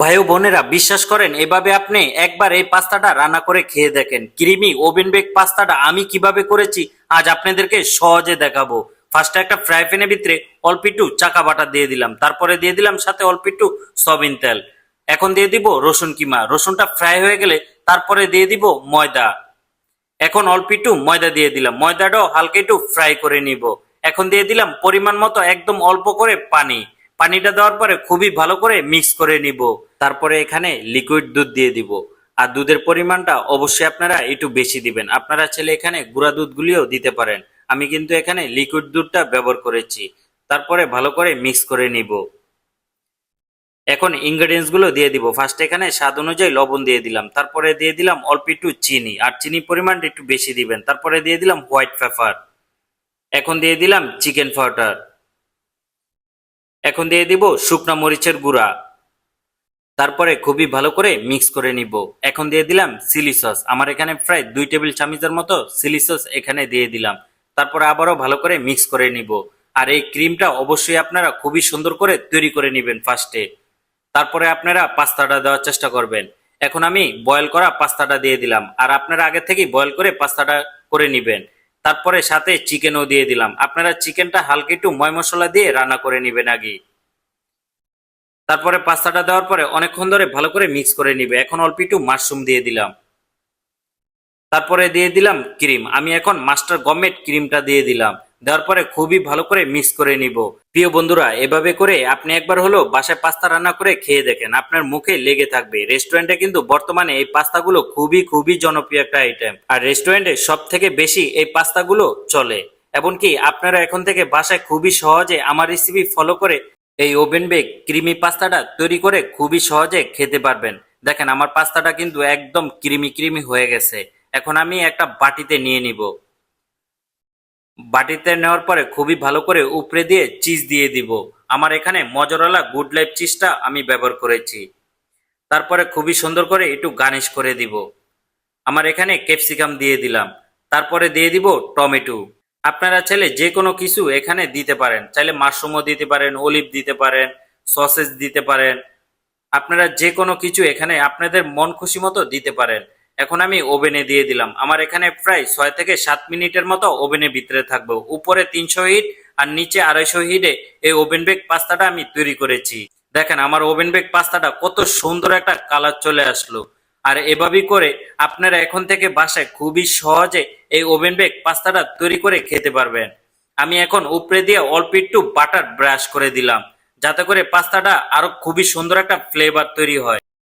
ভাই বোনেরা, বিশ্বাস করেন, এভাবে আপনি একবার এই পাস্তাটা রান্না করে খেয়ে দেখেন। ক্রিমি ওভেন বেক পাস্তাটা আমি কীভাবে করেছি, আজ আপনাদেরকে সহজে দেখাবো। ফার্স্টে একটা ফ্রাই প্যানের ভিতরে অল্প একটু চাকা বাটা দিয়ে দিলাম। তারপরে দিয়ে দিলাম সাথে অল্প একটু সয়াবিন তেল। এখন দিয়ে দিব রসুন কিমা। রসুনটা ফ্রাই হয়ে গেলে তারপরে দিয়ে দিব ময়দা। এখন অল্প একটু ময়দা দিয়ে দিলাম। ময়দাটাও হালকা একটু ফ্রাই করে নিব। এখন দিয়ে দিলাম পরিমাণ মতো একদম অল্প করে পানি। পানিটা দেওয়ার পরে খুবই ভালো করে মিক্স করে নিব। তারপরে এখানে লিকুইড দুধ দিয়ে দিব। আর দুধের পরিমাণটা অবশ্যই আপনারা একটু বেশি দিবেন। আপনারা ছেলে এখানে গুঁড়া দুধগুলিও দিতে পারেন। আমি কিন্তু এখানে লিকুইড দুধটা ব্যবহার করেছি। তারপরে ভালো করে মিক্স করে নিব। এখন ইনগ্রেডিয়েন্টসগুলো দিয়ে দিব। ফার্স্ট এখানে স্বাদ অনুযায়ী লবণ দিয়ে দিলাম। তারপরে দিয়ে দিলাম অল্প একটু চিনি। আর চিনি পরিমাণটা একটু বেশি দিবেন। তারপরে দিয়ে দিলাম হোয়াইট পেপার এখন দিয়ে দিলাম চিকেন পাউডার এখন দিয়ে দিব শুকনো মরিচের গুঁড়া। তারপরে খুবই ভালো করে মিক্স করে নিব। এখন দিয়ে দিলাম চিলি সস আমার এখানে প্রায় দুই টেবিল চামচের মতো চিলি সস এখানে দিয়ে দিলাম। তারপরে আবারও ভালো করে মিক্স করে নিব। আর এই ক্রিমটা অবশ্যই আপনারা খুবই সুন্দর করে তৈরি করে নেবেন ফার্স্টে তারপরে আপনারা পাস্তাটা দেওয়ার চেষ্টা করবেন। এখন আমি বয়েল করা পাস্তাটা দিয়ে দিলাম। আর আপনারা আগে থেকেই বয়েল করে পাস্তাটা করে নেবেন। তারপরে সাথে চিকেনও দিয়ে দিলাম। আপনারা চিকেনটা হালকা একটু ময় মশলা দিয়ে রান্না করে নেবেন আগে। তারপরে পাস্তাটা দেওয়ার পরে অনেকক্ষণ ধরে ভালো করে মিক্স করে নিবে। এখন অল্প একটু মাশরুম দিয়ে দিলাম। তারপরে দিয়ে দিলাম ক্রিম। আমি এখন মাস্টার গভর্নমেন্ট ক্রিমটা দিয়ে দিলাম। দেওয়ার পরে খুবই ভালো করে মিক্স করে নিব। প্রিয় বন্ধুরা, এভাবে করে আপনি একবার হলো বাসায় পাস্তা রান্না করে খেয়ে দেখেন, আপনার মুখে লেগে থাকবে। রেস্টুরেন্টে কিন্তু বর্তমানে এই পাস্তাগুলো খুবই খুবই জনপ্রিয় একটা আইটেম আর রেস্টুরেন্টে সব থেকে বেশি এই পাস্তাগুলো চলে। এমনকি আপনারা এখন থেকে বাসায় খুবই সহজে আমার রেসিপি ফলো করে এই ওভেন বেক ক্রিমি পাস্তাটা তৈরি করে খুবই সহজে খেতে পারবেন। দেখেন আমার পাস্তাটা কিন্তু একদম ক্রিমি ক্রিমি হয়ে গেছে। এখন আমি একটা বাটিতে নিয়ে নিব। বাটিতে নেওয়ার পরে খুবই ভালো করে উপরে দিয়ে চিজ দিয়ে দিব। আমার এখানে মজরালা গুড লাইফ চিজটা আমি ব্যবহার করেছি। তারপরে খুবই সুন্দর করে একটু গার্নিশ করে দিব। আমার এখানে ক্যাপসিকাম দিয়ে দিলাম। তারপরে দিয়ে দিব টমেটো। আপনারা চাইলে যে কোনো কিছু এখানে দিতে পারেন। চাইলে মাশরুমও দিতে পারেন অলিভ দিতে পারেন সসেজ দিতে পারেন। আপনারা যে কোনো কিছু এখানে আপনাদের মন খুশি মতো দিতে পারেন। এখন আমি ওভেনে দিয়ে দিলাম। আমার এখানে প্রায় ছয় থেকে সাত মিনিটের মতো ওভেনের ভিতরে থাকবে। উপরে তিনশো হিট আর নিচে আড়াইশো হিটে এই ওভেন বেক পাস্তাটা আমি তৈরি করেছি। দেখেন, আমার ওভেন বেগ পাস্তাটা কত সুন্দর একটা কালার চলে আসলো। আর এভাবেই করে আপনারা এখন থেকে বাসায় খুবই সহজে এই ওভেন বেগ পাস্তাটা তৈরি করে খেতে পারবেন। আমি এখন উপরে দিয়ে অল্প একটু বাটার ব্রাশ করে দিলাম, যাতে করে পাস্তাটা আরও খুবই সুন্দর একটা ফ্লেভার তৈরি হয়।